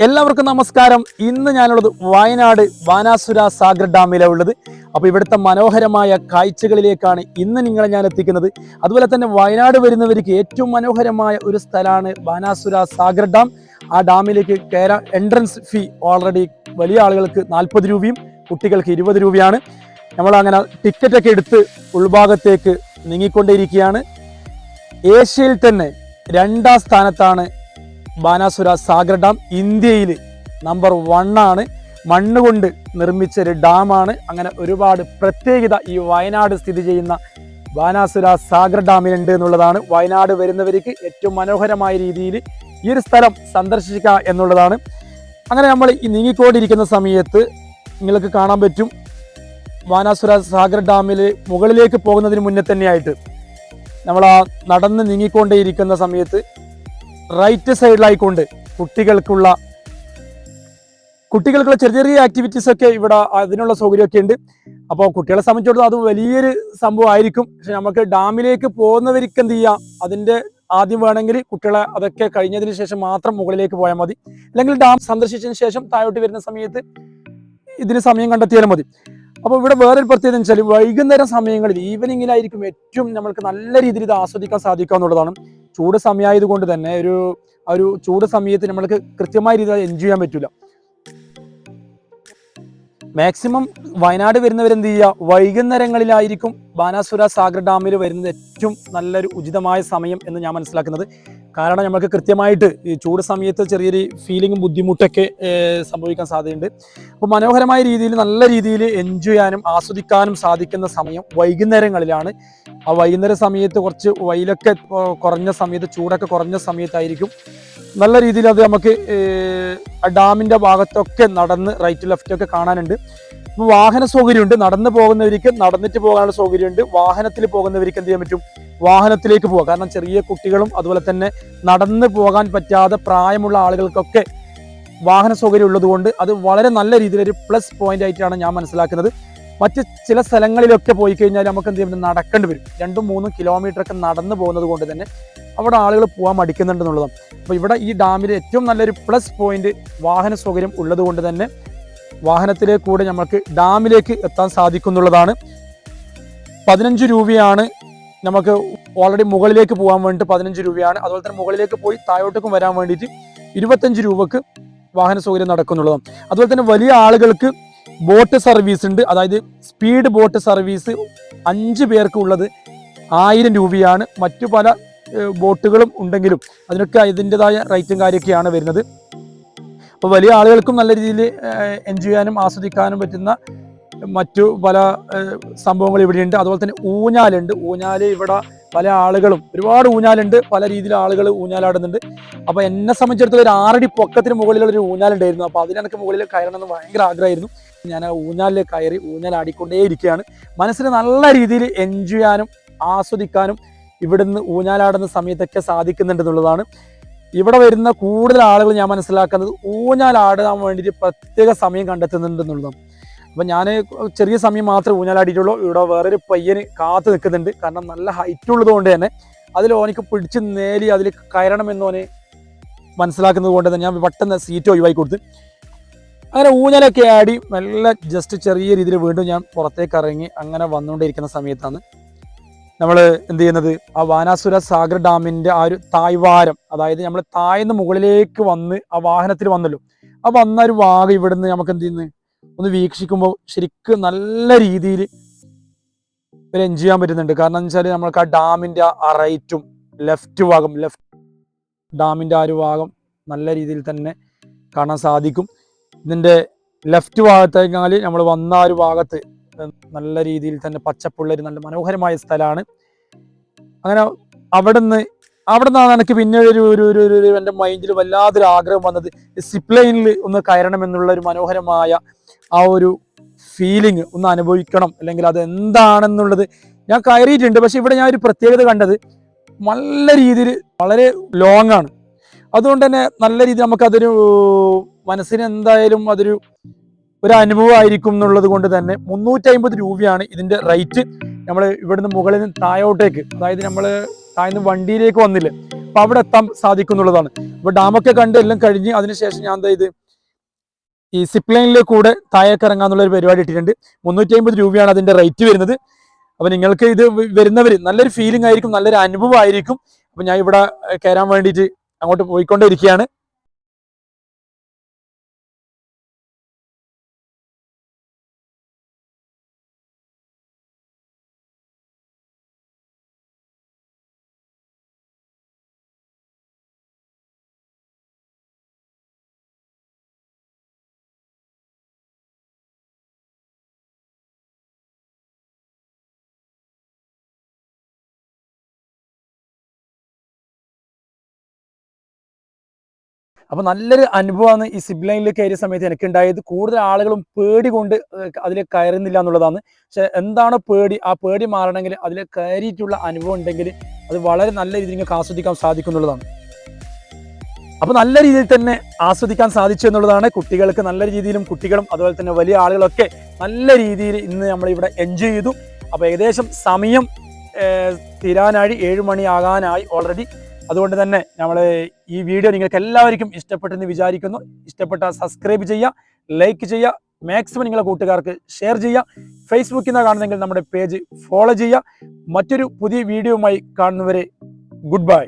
എല്ലാവർക്കും നമസ്കാരം. ഇന്ന് ഞാനുള്ളത് വയനാട് ബാനാസുര സാഗർ ഡാമിലാണ് ഉള്ളത്. അപ്പോൾ ഇവിടുത്തെ മനോഹരമായ കാഴ്ചകളിലേക്കാണ് ഇന്ന് നിങ്ങളെ ഞാൻ എത്തിക്കുന്നത്. അതുപോലെ തന്നെ വയനാട് വരുന്നവർക്ക് ഏറ്റവും മനോഹരമായ ഒരു സ്ഥലമാണ് ബാനാസുര സാഗർ ഡാം. ആ ഡാമിലേക്ക് കയറാൻ എൻട്രൻസ് ഫീ ഓൾറെഡി വലിയ ആളുകൾക്ക് നാൽപ്പത് രൂപയും കുട്ടികൾക്ക് ഇരുപത് രൂപയാണ്. നമ്മൾ അങ്ങനെ ടിക്കറ്റൊക്കെ എടുത്ത് ഉൾഭാഗത്തേക്ക് നീങ്ങിക്കൊണ്ടേയിരിക്കുകയാണ് ഏഷ്യയിൽ തന്നെ രണ്ടാം സ്ഥാനത്താണ് ബാനാസുര സാഗർ ഡാം ഇന്ത്യയിൽ നമ്പർ വണ്ണാണ് മണ്ണ് കൊണ്ട് നിർമ്മിച്ച ഒരു ഡാമാണ്. അങ്ങനെ ഒരുപാട് പ്രത്യേകത ഈ വയനാട് സ്ഥിതി ചെയ്യുന്ന ബാനാസുര സാഗർ ഡാമിലുണ്ട് എന്നുള്ളതാണ്. വയനാട് വരുന്നവർക്ക് ഏറ്റവും മനോഹരമായ രീതിയിൽ ഈ ഒരു സ്ഥലം സന്ദർശിക്കുക എന്നുള്ളതാണ്. അങ്ങനെ നമ്മൾ ഈ നീങ്ങിക്കൊണ്ടിരിക്കുന്ന സമയത്ത് നിങ്ങൾക്ക് കാണാൻ പറ്റും. ബാനാസുര സാഗർ ഡാമിൽ മുകളിലേക്ക് പോകുന്നതിന് മുന്നേ തന്നെയായിട്ട് നമ്മൾ ആ നടന്ന് നീങ്ങിക്കൊണ്ടേയിരിക്കുന്ന സമയത്ത് റൈറ്റ് സൈഡിലായിക്കൊണ്ട് കുട്ടികൾക്കുള്ള കുട്ടികൾക്കുള്ള ചെറിയ ചെറിയ ആക്ടിവിറ്റീസ് ഒക്കെ ഇവിടെ അതിനുള്ള സൗകര്യമൊക്കെ ഉണ്ട് അപ്പോൾ കുട്ടികളെ സംബന്ധിച്ചിടത്തോളം അത് വലിയൊരു സംഭവം ആയിരിക്കും പക്ഷെ നമുക്ക് ഡാമിലേക്ക് പോകുന്നവർക്ക് എന്ത് ചെയ്യാം? അതിന്റെ ആദ്യം വേണമെങ്കിൽ കുട്ടികളെ അതൊക്കെ കഴിഞ്ഞതിന് ശേഷം മാത്രം മുകളിലേക്ക് പോയാൽ മതി. അല്ലെങ്കിൽ ഡാം സന്ദർശിച്ചതിന് ശേഷം താഴോട്ട് വരുന്ന സമയത്ത് ഇതിന് സമയം കണ്ടെത്തിയാലും മതി. അപ്പോൾ ഇവിടെ വേറൊരു പ്രത്യേകത എന്ന് വെച്ചാൽ വൈകുന്നേരം സമയങ്ങളിൽ ഈവനിങ്ങിലായിരിക്കും ഏറ്റവും നമ്മൾക്ക് നല്ല രീതിയിൽ ഇത് ആസ്വദിക്കാൻ സാധിക്കുക എന്നുള്ളതാണ്. ചൂട് സമയമായതുകൊണ്ട് തന്നെ ഒരു ആ ഒരു ചൂട് സമയത്ത് നമ്മൾക്ക് കൃത്യമായ രീതിയിൽ എൻജോയ് ചെയ്യാൻ പറ്റില്ല മാക്സിമം വയനാട് വരുന്നവരെന്ത് ചെയ്യുക? വൈകുന്നേരങ്ങളിലായിരിക്കും ബാനാസുര സാഗർ ഡാമിൽ വരുന്നത് ഏറ്റവും നല്ലൊരു ഉചിതമായ സമയം എന്ന് ഞാൻ മനസ്സിലാക്കുന്നത്. കാരണം നമുക്ക് കൃത്യമായിട്ട് ഈ ചൂട് സമയത്ത് ചെറിയൊരു ഫീലിങ്ങും ബുദ്ധിമുട്ടൊക്കെ സംഭവിക്കാൻ സാധ്യതയുണ്ട്. അപ്പോൾ മനോഹരമായ രീതിയിൽ നല്ല രീതിയിൽ എൻജോയ് ചെയ്യാനും ആസ്വദിക്കാനും സാധിക്കുന്ന സമയം വൈകുന്നേരങ്ങളിലാണ്. ആ വൈകുന്നേര സമയത്ത് കുറച്ച് വെയിലൊക്കെ കുറഞ്ഞ സമയത്ത് ചൂടൊക്കെ കുറഞ്ഞ സമയത്തായിരിക്കും. നല്ല രീതിയിൽ അത് നമുക്ക് ഡാമിന്റെ ഭാഗത്തൊക്കെ നടന്ന് റൈറ്റ് ലെഫ്റ്റ് ഒക്കെ കാണാനുണ്ട്. അപ്പോൾ വാഹന സൗകര്യമുണ്ട്. നടന്നു പോകുന്നവർക്ക് നടന്നിട്ട് പോകാനുള്ള സൗകര്യമുണ്ട് വാഹനത്തിൽ പോകുന്നവർക്ക് എന്ത് ചെയ്യാൻ പറ്റും? വാഹനത്തിലേക്ക് പോകാം കാരണം ചെറിയ കുട്ടികളും അതുപോലെ തന്നെ നടന്നു പോകാൻ പറ്റാതെ പ്രായമുള്ള ആളുകൾക്കൊക്കെ വാഹന സൗകര്യം ഉള്ളതുകൊണ്ട് അത് വളരെ നല്ല രീതിയിലൊരു പ്ലസ് പോയിന്റ് ആയിട്ടാണ് ഞാൻ മനസ്സിലാക്കുന്നത്. മറ്റ് ചില സ്ഥലങ്ങളിലൊക്കെ പോയി കഴിഞ്ഞാൽ നമുക്ക് എന്ത് ചെയ്യും നടക്കേണ്ടി വരും. രണ്ടും മൂന്നും കിലോമീറ്റർ ഒക്കെ നടന്നു പോകുന്നത് കൊണ്ട് തന്നെ അവിടെ ആളുകൾ പോകാൻ മടിക്കുന്നുണ്ടെന്നുള്ളതാണ് അപ്പോൾ ഇവിടെ ഈ ഡാമിൽ ഏറ്റവും നല്ലൊരു പ്ലസ് പോയിന്റ് വാഹന സൗകര്യം ഉള്ളതുകൊണ്ട് തന്നെ വാഹനത്തിലേക്ക് കൂടെ നമുക്ക് ഡാമിലേക്ക് എത്താൻ സാധിക്കുന്നുള്ളതാണ്. പതിനഞ്ച് രൂപയാണ് നമുക്ക് ഓൾറെഡി മുകളിലേക്ക് പോകാൻ വേണ്ടിയിട്ട് പതിനഞ്ച് രൂപയാണ്. അതുപോലെ തന്നെ മുകളിലേക്ക് പോയി താഴോട്ടേക്കും വരാൻ വേണ്ടിയിട്ട് ഇരുപത്തഞ്ച് രൂപക്ക് വാഹന സൗകര്യം നടക്കുന്നുള്ളതാണ് അതുപോലെ തന്നെ വലിയ ആളുകൾക്ക് ബോട്ട് സർവീസ് ഉണ്ട്. അതായത് സ്പീഡ് ബോട്ട് സർവീസ് അഞ്ച് പേർക്ക് ഉള്ളത് ആയിരം രൂപയാണ്. മറ്റു പല ബോട്ടുകളും ഉണ്ടെങ്കിലും അതിനൊക്കെ അതിന്റെതായ റേറ്റും കാര്യമൊക്കെയാണ് വരുന്നത്. അപ്പോൾ വലിയ ആളുകൾക്കും നല്ല രീതിയിൽ എൻജോയ് ചെയ്യാനും ആസ്വദിക്കാനും പറ്റുന്ന മറ്റു പല സംഭവങ്ങൾ ഇവിടെയുണ്ട്. അതുപോലെ തന്നെ ഊഞ്ഞാലുണ്ട്. ഊഞ്ഞാൽ ഇവിടെ പല ആളുകളും ഒരുപാട് ഊഞ്ഞാലുണ്ട്. പല രീതിയിൽ ആളുകൾ ഊഞ്ഞാലാടുന്നുണ്ട്. അപ്പോൾ എന്നെ സംബന്ധിച്ചിടത്തോളം ഒരു ആറടി പൊക്കത്തിന് മുകളിലുള്ള ഒരു ഊഞ്ഞാലുണ്ടായിരുന്നു. അപ്പോൾ അതിനെനിക്ക് മുകളിൽ കയറണമെന്ന് ഭയങ്കര ആഗ്രഹമായിരുന്നു. ഞാൻ ആ ഊഞ്ഞാലിൽ കയറി ഊഞ്ഞാലാടിക്കൊണ്ടേ ഇരിക്കുകയാണ് മനസ്സിന് നല്ല രീതിയിൽ എൻജോയ് ചെയ്യാനും ആസ്വദിക്കാനും ഇവിടുന്ന് ഊഞ്ഞാലാടുന്ന സമയത്തൊക്കെ സാധിക്കുന്നുണ്ടെന്നുള്ളതാണ്. ഇവിടെ വരുന്ന കൂടുതൽ ആളുകൾ ഞാൻ മനസ്സിലാക്കുന്നത് ഊഞ്ഞാലാടാൻ വേണ്ടിയിട്ട് പ്രത്യേക സമയം കണ്ടെത്തുന്നുണ്ടെന്നുള്ളതാണ്. അപ്പം ഞാൻ ചെറിയ സമയം മാത്രമേ ഊഞ്ഞാലാടിയിട്ടുള്ളൂ. ഇവിടെ വേറൊരു പയ്യന് കാത്തു നിൽക്കുന്നുണ്ട്. കാരണം നല്ല ഹൈറ്റ് ഉള്ളതുകൊണ്ട് തന്നെ അതിൽ ഓനിക്ക് പിടിച്ച് നേരി അതിൽ കയറണമെന്ന് ഓനെ മനസ്സിലാക്കുന്നത് കൊണ്ട് തന്നെ ഞാൻ പെട്ടെന്ന് സീറ്റ് ഒഴിവാക്കി കൊടുത്ത്. അങ്ങനെ ഊഞ്ഞാലൊക്കെ ആടി നല്ല ജസ്റ്റ് ചെറിയ രീതിയിൽ വീണ്ടും ഞാൻ പുറത്തേക്ക് ഇറങ്ങി അങ്ങനെ വന്നുകൊണ്ടിരിക്കുന്ന സമയത്താണ് നമ്മൾ എന്ത് ചെയ്യുന്നത്? ആ വാനാസുര സാഗർ ഡാമിന്റെ ആ ഒരു തായ്വാരം അതായത് നമ്മൾ താഴ്ന്ന് മുകളിലേക്ക് വന്ന് ആ വാഹനത്തിൽ വന്നല്ലോ. ആ വന്ന ഒരു വാഗ ഇവിടുന്ന് നമുക്ക് എന്ത് ചെയ്യുന്നു? ഒന്ന് വീക്ഷിക്കുമ്പോൾ ശരിക്കും നല്ല രീതിയിൽ ഒരു എൻജോയ് ചെയ്യാൻ പറ്റുന്നുണ്ട്. കാരണം എന്ന് വെച്ചാൽ നമ്മൾക്ക് ആ ഡാമിന്റെ ആ റൈറ്റും ലെഫ്റ്റ് ഭാഗം ലെഫ്റ്റ് ഡാമിന്റെ ആ ഒരു ഭാഗം നല്ല രീതിയിൽ തന്നെ കാണാൻ സാധിക്കും. ഇതിന്റെ ലെഫ്റ്റ് ഭാഗത്തേക്കാൾ നമ്മൾ വന്ന ആ ഒരു ഭാഗത്ത് നല്ല രീതിയിൽ തന്നെ പച്ചപ്പുള്ള ഒരു നല്ല മനോഹരമായ സ്ഥലമാണ്. അങ്ങനെ അവിടുന്ന് അവിടെ നിന്നാണ് എനിക്ക് പിന്നെ ഒരു ഒരു ഒരു ഒരു- ഒരു എന്റെ മൈൻഡിൽ വല്ലാതൊരു ആഗ്രഹം വന്നത്. സിപ്ലൈനിൽ ഒന്ന് കയറണം എന്നുള്ള ഒരു മനോഹരമായ ആ ഒരു ഫീലിംഗ് ഒന്ന് അനുഭവിക്കണം. അല്ലെങ്കിൽ അത് എന്താണെന്നുള്ളത് ഞാൻ കയറിയിട്ടുണ്ട്. പക്ഷെ ഇവിടെ ഞാൻ ഒരു പ്രത്യേകത കണ്ടത് നല്ല രീതിയിൽ വളരെ ലോങ് ആണ്. അതുകൊണ്ട് തന്നെ നല്ല രീതിയിൽ നമുക്കതൊരു മനസ്സിന് എന്തായാലും അതൊരു ഒരു അനുഭവമായിരിക്കും എന്നുള്ളത് കൊണ്ട് തന്നെ മുന്നൂറ്റി അമ്പത് രൂപയാണ് ഇതിന്റെ റേറ്റ് നമ്മൾ ഇവിടുന്ന് മുകളിൽ നിന്ന് താഴോട്ടേക്ക് അതായത് നമ്മൾ താഴ്ന്ന് വണ്ടിയിലേക്ക് വന്നില്ല അപ്പൊ അവിടെ എത്താൻ സാധിക്കും എന്നുള്ളതാണ് ഇപ്പൊ ഡാമൊക്കെ കണ്ട് എല്ലാം കഴിഞ്ഞ് അതിനുശേഷം ഞാൻ എന്താ ഇത് ഈ സിപ്പ് ലൈനിലെ കൂടെ താഴേക്ക് ഇറങ്ങാന്നുള്ള ഒരു പരിപാടി ഇട്ടിട്ടുണ്ട്. മുന്നൂറ്റി അമ്പത് രൂപയാണ് അതിന്റെ റേറ്റ് വരുന്നത്. അപ്പൊ നിങ്ങൾക്ക് ഇത് വരുന്നവർ നല്ലൊരു ഫീലിംഗ് ആയിരിക്കും നല്ലൊരു അനുഭവം ആയിരിക്കും അപ്പൊ ഞാൻ ഇവിടെ കയറാൻ വേണ്ടിയിട്ട് അങ്ങോട്ട് പോയിക്കൊണ്ടിരിക്കുകയാണ്. അപ്പൊ നല്ലൊരു അനുഭവമാണ് ഈ സിബ് ലൈനിൽ കയറിയ സമയത്ത് എനിക്ക് ഉണ്ടായത് കൂടുതൽ ആളുകളും പേടി കൊണ്ട് അതിൽ കയറുന്നില്ല എന്നുള്ളതാണ്. പക്ഷെ എന്താണ് പേടി ആ പേടി മാറണമെങ്കിൽ അതിൽ കയറിയിട്ടുള്ള അനുഭവം ഉണ്ടെങ്കിൽ അത് വളരെ നല്ല രീതിയിൽ നിങ്ങൾക്ക് ആസ്വദിക്കാൻ സാധിക്കുന്നുള്ളതാണ് അപ്പൊ നല്ല രീതിയിൽ തന്നെ ആസ്വദിക്കാൻ സാധിച്ചു എന്നുള്ളതാണ്. കുട്ടികൾക്ക് നല്ല രീതിയിലും കുട്ടികളും അതുപോലെ തന്നെ വലിയ ആളുകളൊക്കെ നല്ല രീതിയിൽ ഇന്ന് നമ്മൾ ഇവിടെ എൻജോയ് ചെയ്തു. അപ്പൊ ഏകദേശം സമയം തീരാനായി ഏഴ് മണിയാകാനായി ഓൾറെഡി അതുകൊണ്ട് തന്നെ നമ്മൾ ഈ വീഡിയോ നിങ്ങൾക്ക് എല്ലാവർക്കും ഇഷ്ടപ്പെട്ടെന്ന് വിചാരിക്കുന്നു. ഇഷ്ടപ്പെട്ട സബ്സ്ക്രൈബ് ചെയ്യുക ലൈക്ക് ചെയ്യുക മാക്സിമം നിങ്ങളെ കൂട്ടുകാർക്ക് ഷെയർ ചെയ്യുക. ഫേസ്ബുക്കിൽ നിന്ന് കാണുന്നെങ്കിൽ നമ്മുടെ പേജ് ഫോളോ ചെയ്യുക. മറ്റൊരു പുതിയ വീഡിയോയുമായി കാണുന്നവരെ ഗുഡ് ബൈ